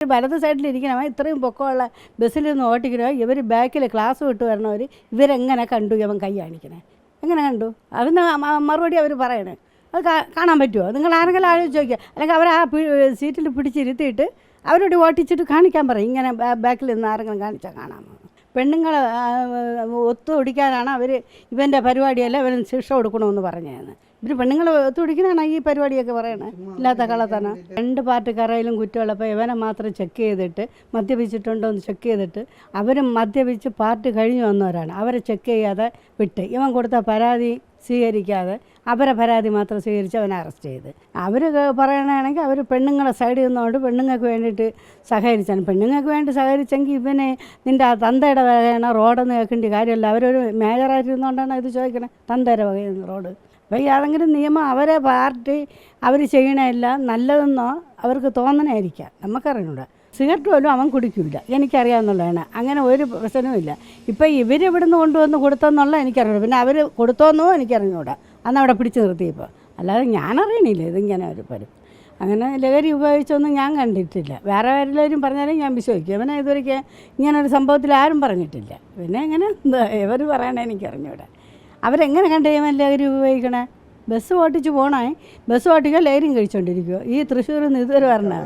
വലത് സൈഡിലിരിക്കണവൻ ഇത്രയും പൊക്കമുള്ള ബസ്സിൽ നിന്ന് ഓട്ടിക്കണോ ഇവർ ബാക്കിൽ ക്ലാസ് വിട്ട് വരണവർ ഇവരെങ്ങനെ കണ്ടു ഇവൻ കൈ കാണിക്കണേ? എങ്ങനെ കണ്ടു? അതിന് മറുപടി അവർ പറയണേ. അത് കാണാൻ പറ്റുമോ നിങ്ങൾ ആരെങ്കിലും ആലോചിച്ച് ചോദിക്കുക. അല്ലെങ്കിൽ അവർ ആ സീറ്റിൽ പിടിച്ചിരുത്തിയിട്ട് അവരോട് ഓട്ടിച്ചിട്ട് കാണിക്കാൻ പറയും. ഇങ്ങനെ ബാക്കിൽ നിന്ന് ആരെങ്കിലും കാണിച്ചാൽ കാണാമോ പെണ്ണുങ്ങൾ ഒത്തുപിടിക്കാനാണ് അവർ ഇവന്റെ പരിപാടിയല്ല ഇവന് ശിക്ഷ കൊടുക്കണമെന്ന് പറഞ്ഞതെന്ന് ഇവർ പെണ്ണുങ്ങൾ ഒത്തുപിടിക്കാനാണ് ഈ പരിപാടിയൊക്കെ പറയണത് ഇല്ലാത്ത കള്ളത്തന. രണ്ട് പാർട്ടിക്കാരായാലും കുറ്റമുള്ളപ്പോൾ ഇവനെ മാത്രം ചെക്ക് ചെയ്തിട്ട് മദ്യപിച്ചിട്ടുണ്ടോ എന്ന് ചെക്ക് ചെയ്തിട്ട് അവരും മദ്യപിച്ച് പാർട്ടി കഴിഞ്ഞു വന്നവരാണ്. അവരെ ചെക്ക് ചെയ്യാതെ വിട്ട്. ഇവൻ കൊടുത്ത പരാതി സ്വീകരിക്കാതെ അവരെ പരാതി മാത്രം സ്വീകരിച്ച് അവനെ അറസ്റ്റ് ചെയ്ത്. അവർ പറയണമെങ്കിൽ അവർ പെണ്ണുങ്ങളെ സൈഡിൽ നിന്നുകൊണ്ട് പെണ്ണുങ്ങൾക്ക് വേണ്ടിയിട്ട് സഹകരിച്ചാണ്. പെണ്ണുങ്ങൾക്ക് വേണ്ടി സഹകരിച്ചെങ്കിൽ ഇവനെ നിന്റെ ആ തന്തയുടെ വകയാണ് റോഡെന്ന് കേൾക്കേണ്ട കാര്യമല്ല. അവരൊരു മേജറായിരുന്നുകൊണ്ടാണ് ഇത് ചോദിക്കണേ. തന്തയുടെ വകയെന്ന് റോഡ്. അപ്പോൾ ഏതെങ്കിലും നിയമം അവരെ പാർട്ടി അവർ ചെയ്യണമല്ല നല്ലതെന്നോ അവർക്ക് തോന്നണമായിരിക്കാം നമുക്കറിഞ്ഞൂടാ. സിഗരറ്റ് പോലും അവൻ കുടിക്കില്ല എനിക്കറിയാമെന്നുള്ളതാണ് അങ്ങനെ ഒരു പ്രശ്നവുമില്ല ഇപ്പം ഇവരിവിടുന്ന് കൊണ്ടുവന്ന് കൊടുത്തെന്നുള്ള എനിക്കറിഞ്ഞൂടാ. പിന്നെ അവർ കൊടുത്തോന്നോ എനിക്കറിഞ്ഞൂടാ. അന്ന് അവിടെ പിടിച്ച് നിർത്തിയപ്പോൾ അല്ലാതെ ഞാനറിയണില്ല ഇതിങ്ങനെ ഒരു പരും അങ്ങനെ ലഹരി ഉപയോഗിച്ചൊന്നും ഞാൻ കണ്ടിട്ടില്ല. വേറെ ആരെല്ലാവരും പറഞ്ഞാലും ഞാൻ വിശ്വസിക്കും. അവനെ ഇതുവരെയ്ക്ക് ഇങ്ങനൊരു സംഭവത്തിൽ ആരും പറഞ്ഞിട്ടില്ല. പിന്നെ എന്താ ഇവർ പറയണേ എനിക്കറിഞ്ഞൂടെ. അവരെങ്ങനെ കണ്ടു ഇവൻ ലഹരി ഉപയോഗിക്കണേ? ബസ് ഓട്ടിച്ച് പോണേ? ബസ് ഓട്ടിക്കുക ലഹരിയും കഴിച്ചുകൊണ്ടിരിക്കുക ഈ തൃശ്ശൂരിൽ നിന്ന് ഇതുവരെ വരണേ